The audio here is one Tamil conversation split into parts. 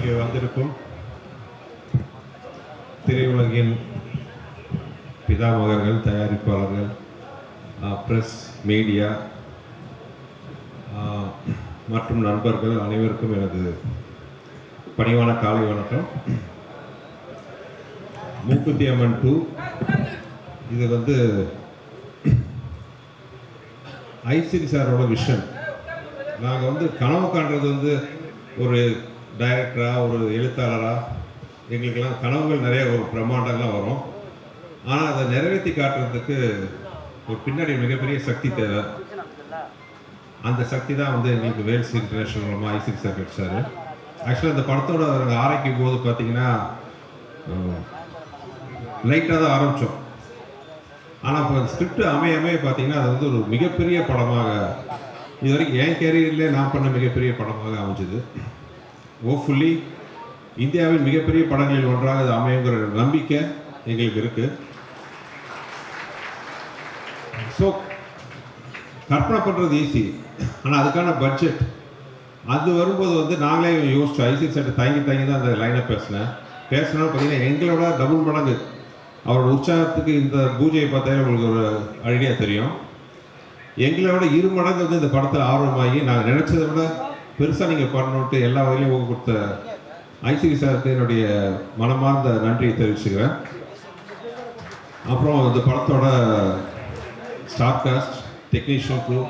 இங்கே வந்திருக்கும் திரையுலகின் பிதாமகர்கள் தயாரிப்பாளர்கள் ப்ரெஸ் மீடியா மற்றும் நண்பர்கள் அனைவருக்கும் எனது பணிவான காலை வணக்கம். மூக்குத்தி அம்மன் டூ இது வந்து ஐசிடி சாரோட விஷன் நாங்கள் வந்து கனவு காண்றது வந்து ஒரு டைரக்டராக ஒரு எழுத்தாளராக எங்களுக்கெல்லாம் கனவுகள் நிறைய ஒரு பிரம்மாண்டங்கள்லாம் வரும். ஆனால் அதை நிறைவேற்றி காட்டுறதுக்கு ஒரு பின்னாடி மிகப்பெரிய சக்தி தேவை. அந்த சக்தி தான் வந்து எங்களுக்கு வேல்ஸ் இன்டர்நேஷனல் மூலமாக ஐசிடி சார் கிடைச்சாரு ஆக்சுவலாக அந்த படத்தோட ஆரம்பிக்கும் போது பார்த்தீங்கன்னா லைட்டாக தான் ஆரம்பித்தோம் ஆனால் இப்போ ஸ்கிரிப்ட் அமைய அமைய பார்த்தீங்கன்னா அது வந்து ஒரு மிகப்பெரிய படமாக இது வரைக்கும் என் கேரியர்லேயே நான் பண்ண மிகப்பெரிய படமாக அமைஞ்சது. ஹோப்ஃபுல்லி இந்தியாவின் மிகப்பெரிய படங்களில் ஒன்றாக அது அமையுங்கிற நம்பிக்கை எங்களுக்கு இருக்குது ஸோ கற்பனை பண்ணுறது ஈஸி ஆனால் அதுக்கான பட்ஜெட் அது வரும்போது வந்து நாங்களே யோசிச்சோம். ஐசி சட்டை தங்கி தங்கி தான் அந்த லைனை பேசினேன். பேசினாலும் பார்த்தீங்கன்னா எங்களோட டபுள் மடங்கு. அவரோட உற்சாகத்துக்கு இந்த பூஜையை பார்த்தாலே உங்களுக்கு ஒரு ஐடியா தெரியும். எங்களோட இரு மடங்கு வந்து இந்த படத்தில் ஆர்வமாகி நாங்கள் நினச்சதை விட பெருசாக நீங்கள் பண்ணணுட்டு எல்லா வகையிலையும் ஊக்கம் கொடுத்த ஐசிவி சாருக்கு என்னுடைய மனமார்ந்த நன்றியை தெரிவிச்சுக்கிறேன். அப்புறம் இந்த படத்தோட ஸ்டார் காஸ்ட் டெக்னீஷியன் குரூ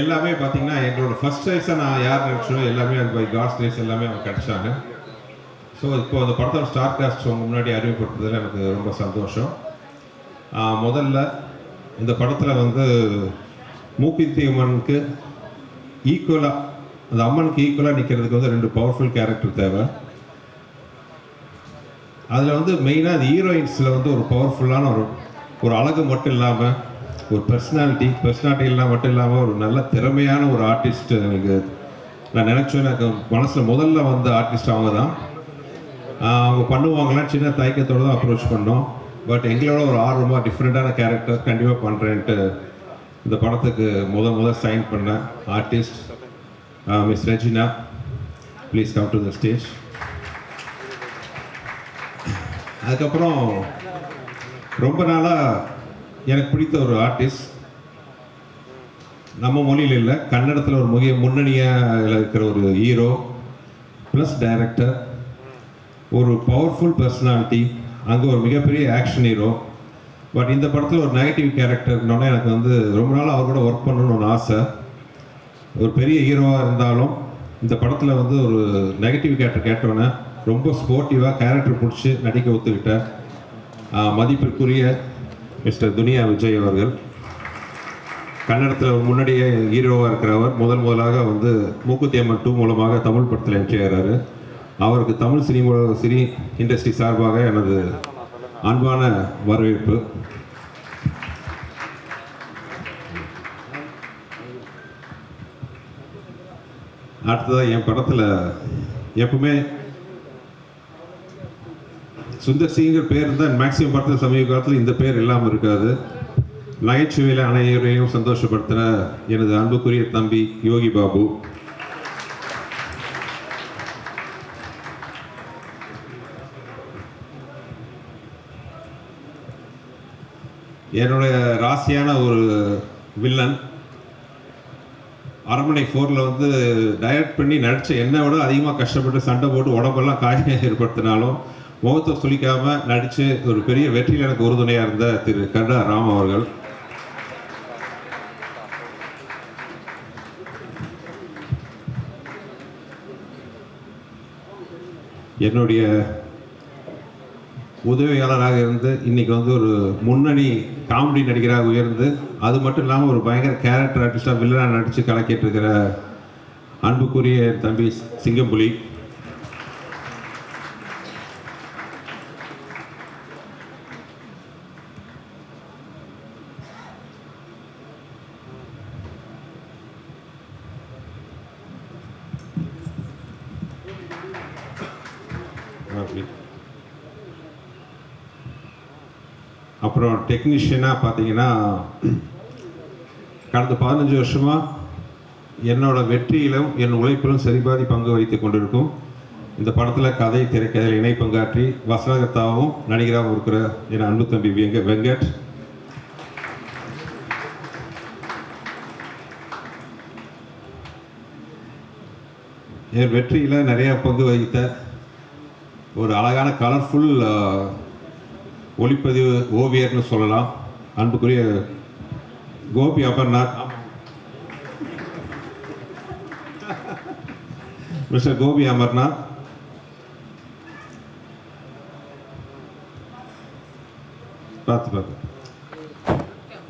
எல்லாமே பார்த்தீங்கன்னா எங்களோட ஃபர்ஸ்ட் ரைஸாக நான் யார் நினச்சோ எல்லாமே அது பை காட்ஸ் ரைஸ் எல்லாமே அவங்க கிடச்சாங்க. ஸோ இப்போ அந்த படத்தோட ஸ்டார் காஸ்ட் உங்கள் முன்னாடி அறிமுகப்படுத்துறதுல எனக்கு ரொம்ப சந்தோஷம். முதல்ல இந்த படத்தில் வந்து மூக்கித்தி அம்மனுக்கு ஈக்குவலாக அந்த அம்மனுக்கு ஈக்குவலாக நிற்கிறதுக்கு வந்து ரெண்டு பவர்ஃபுல் கேரக்டர் தேவை. அதில் வந்து மெயினாக அந்த ஹீரோயின்ஸில் வந்து ஒரு பவர்ஃபுல்லான ஒரு ஒரு அழகு மட்டும் இல்லாமல் ஒரு பர்சனாலிட்டி பர்சனாலிட்டி இல்லாமல் மட்டும் இல்லாமல் ஒரு நல்ல திறமையான ஒரு ஆர்டிஸ்ட் எனக்கு நான் நினச்சேன். எனக்கு மனசில் முதல்ல வந்த ஆர்டிஸ்ட் அவங்க தான் அவங்க பண்ணுவாங்களான்னு சின்ன தயக்கத்தோடு தான் அப்ரோச் பண்ணோம். பட் எங்களோட ஒரு ஆர்வமாக டிஃப்ரெண்ட்டான கேரக்டர் கண்டிப்பாக பண்ணுறேன்ட்டு இந்த படத்துக்கு முத முத சைன் பண்ண artist Uh, miss Regina, please come to the stage அதுக்கப்புறம் ரொம்ப நாளாக எனக்கு பிடித்த ஒரு ஆர்டிஸ்ட் நம்ம மொழியில் இல்லை கன்னடத்தில் ஒரு முக முன்னணியாக இருக்கிற ஒரு ஹீரோ ப்ளஸ் டைரக்டர் ஒரு பவர்ஃபுல் பர்சனாலிட்டி அங்கே ஒரு மிகப்பெரிய ஆக்ஷன் ஹீரோ பட் இந்த படத்தில் ஒரு நெகட்டிவ் கேரக்டர்னோடனே எனக்கு வந்து ரொம்ப நாள் அவர் கூட ஒர்க் பண்ணணும்னு ஒன்று ஆசை. ஒரு பெரிய ஹீரோவாக இருந்தாலும் இந்த படத்தில் வந்து ஒரு நெகட்டிவ் கேரக்டர் கேட்டோன்னே ரொம்ப ஸ்போர்ட்டிவாக கேரக்டர் பிடிச்சி நடிக்க ஒத்துக்கிட்ட மதிப்பிற்குரிய மிஸ்டர் துனியா விஜய் அவர்கள். கன்னடத்தில் ஒரு முன்னாடியே ஹீரோவாக இருக்கிறவர். முதல் முதலாக வந்து மூக்குத்தி அம்மன் டூ மூலமாக தமிழ் படத்தில் என்ட்ரி அவருக்கு தமிழ் சினிமா சினி இண்டஸ்ட்ரி சார்பாக எனது அன்பான வரவேற்பு. அடுத்ததாக என் படத்தில் எப்பவுமே சுந்தர் சிங்கிற பேர் தான் மேக்ஸிமம் படத்தில் சமீப காலத்தில் இந்த பேர் இல்லாமல் இருக்காது. நகைச்சுவையில் அனைவரையும் சந்தோஷப்படுத்தின எனது அன்புக்குரிய தம்பி யோகி பாபு. என்னுடைய ராசியான ஒரு வில்லன் அரண்மனை ஃபோரில் வந்து டயட் பண்ணி நடித்த என்னை விட அதிகமாக கஷ்டப்பட்டு சண்டை போட்டு உடம்பெல்லாம் காயம் ஏற்படுத்தினாலும் முகத்தை சுழிக்காமல் நடித்து ஒரு பெரிய வெற்றியில் எனக்கு உறுதுணையாக இருந்த திரு கருடா ராம் அவர்கள். என்னுடைய உதவியாளராக இருந்து இன்னைக்கு வந்து ஒரு முன்னணி காமெடி நடிகராக உயர்ந்து அது மட்டும் இல்லாமல் ஒரு பயங்கர கேரக்டர் ஆர்டிஸ்டாக வில்லனாக நடித்து கலக்கிட்டு இருக்கிற அன்புக்குரிய தம்பி சிங்கம்புலி. அப்படி. அப்புறம் டெக்னீஷியனாக பார்த்தீங்கன்னா கடந்த பதினஞ்சு வருஷமாக என்னோட வெற்றியிலும் என் உழைப்பிலும் சரிபாதி பங்கு வகித்து கொண்டிருக்கும். இந்த படத்தில் கதை திரைக்கதையில் இணை பங்காற்றி வசனகர்த்தாவும் நடிகராகவும் இருக்கிற என் அன்பு தம்பி வெங்க வெங்கட். என் வெற்றியில் நிறையா பங்கு வகித்த ஒரு அழகான கலர்ஃபுல் ஒளிப்பதிவு ஓவியர்னு சொல்லலாம். அன்புக்குரிய கோபி அபர்நாத். மிஸ்டர் கோபி அமர்நாத். பார்த்து பார்த்து.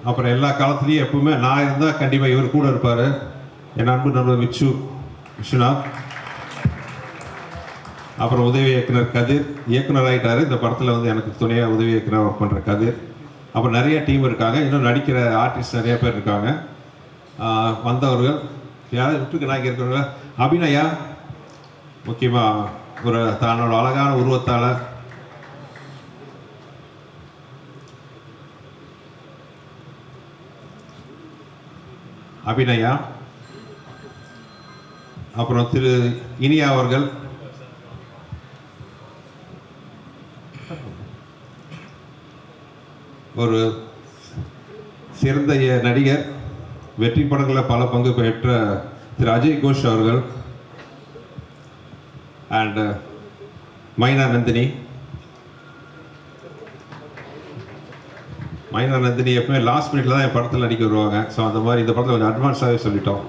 அப்புறம் எல்லா காலத்துலேயும் எப்பவுமே நான் இருந்தால் கண்டிப்பாக இவர் கூட இருப்பார். என் அன்பு நண்பர் விச்சு விஸ்வநாத். அப்புறம் உதவி இயக்குனர் கதிர் இயக்குனர் ஆகிட்டார் இந்த படத்தில் வந்து எனக்கு துணையாக உதவி இயக்குனர் ஒர்க் பண்ணுற கதிர். அப்புறம் நிறைய டீம் இருக்காங்க. இன்னும் நடிக்கிற ஆர்டிஸ்ட் நிறைய பேர் இருக்காங்க. வந்தவர்கள் யாராவது விட்டுருக்கு? நான் இருக்கிறவங்க அபிநயா. முக்கியமாக ஒரு தன்னோட அழகான உருவத்தால். அபிநயா. அப்புறம் திரு இனியா அவர்கள். ஒரு சிறந்த நடிகர் வெற்றி படங்களில் பல பங்கு பெற்ற திரு அஜய் கோஷ் அவர்கள் அண்ட் uh, மைனா நந்தினி. மைனா நந்தினி எப்பவுமே லாஸ்ட் மினிட்ல தான் என் படத்தில் நடிக்க வருவாங்க. ஸோ அந்த மாதிரி இந்த படத்தில் கொஞ்சம் அட்வான்ஸாகவே சொல்லிட்டோம்.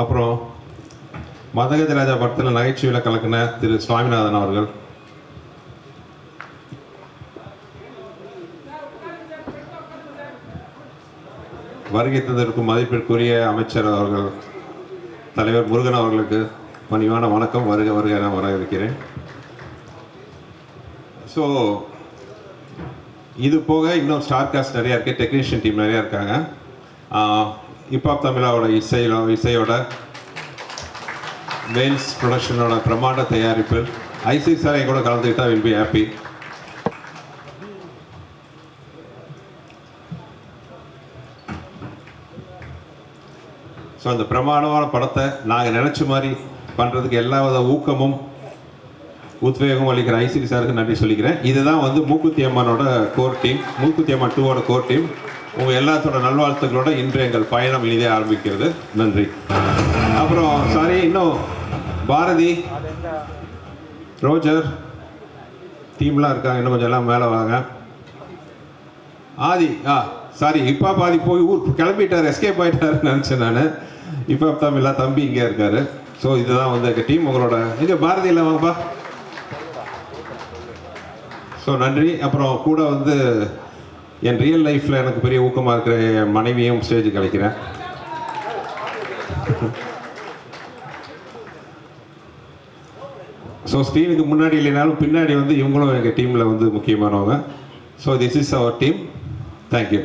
அப்புறம் மதகதி ராஜா படத்தில் நகைச்சுவையில் கலக்கின திரு சுவாமிநாதன் அவர்கள். வருகை தந்திருக்கும் மதிப்பிற்குரிய அமைச்சர் அவர்கள் தலைவர் முருகன் அவர்களுக்கு பணிவான வணக்கம். வருக வருக என இருக்கிறேன் ஸோ இது போக இன்னும் ஸ்டார் காஸ்ட் நிறையா இருக்குது டெக்னீஷியன் டீம் நிறையா இருக்காங்க. ஹிப்ஹாப் தமிழாவோட இசையில இசையோட வேல்ஸ் ப்ரொடக்ஷனோட பிரமாண்ட தயாரிப்பில் ஐசி சாரை கூட கலந்துக்கிட்டா வில் பி ஹாப்பி ஸோ அந்த பிரமாணமான படத்தை நாங்கள் நினச்ச மாதிரி பண்ணுறதுக்கு எல்லா வித ஊக்கமும் உத்வேகம் அளிக்கிற ஐசிடி சாருக்கு நன்றி சொல்லிக்கிறேன். இதுதான் வந்து மூக்குத்தி அம்மனோட கோர் டீம் மூக்குத்தி அம்மன் டூவோட கோர் டீம் உங்கள் எல்லாத்தோட நல்வாழ்த்துக்களோட இன்று எங்கள் பயணம் இனிதே ஆரம்பிக்கிறது. நன்றி. அப்புறம் சாரி இன்னும் பாரதி ரோஜர் டீம்லாம் இருக்காங்க இன்னும் கொஞ்சம் எல்லாம் மேலே வாங்க. ஆதி ஆ சாரி இப்போ பாதி போய் ஊர் கிளம்பிட்டார் எஸ்கேப் ஆகிட்டாருன்னு நினச்சேன் நான். இப்போ தமிழா தம்பி இங்கே இருக்காரு. ஸோ இதுதான் வந்து எங்கள் டீம் உங்களோட. இங்கே பாரதி இல்லை வாங்கப்பா. ஸோ நன்றி. அப்புறம் கூட வந்து என் ரியல் லைஃப்பில் எனக்கு பெரிய ஊக்கமாக இருக்கிற என் மனைவியும் ஸ்டேஜுக்கு அழைக்கிறேன். ஸோ ஸ்க்ரீனுக்கு முன்னாடி இல்லைனாலும் பின்னாடி வந்து இவங்களும் எங்கள் டீமில் வந்து முக்கியமானவங்க. So this is our team thank you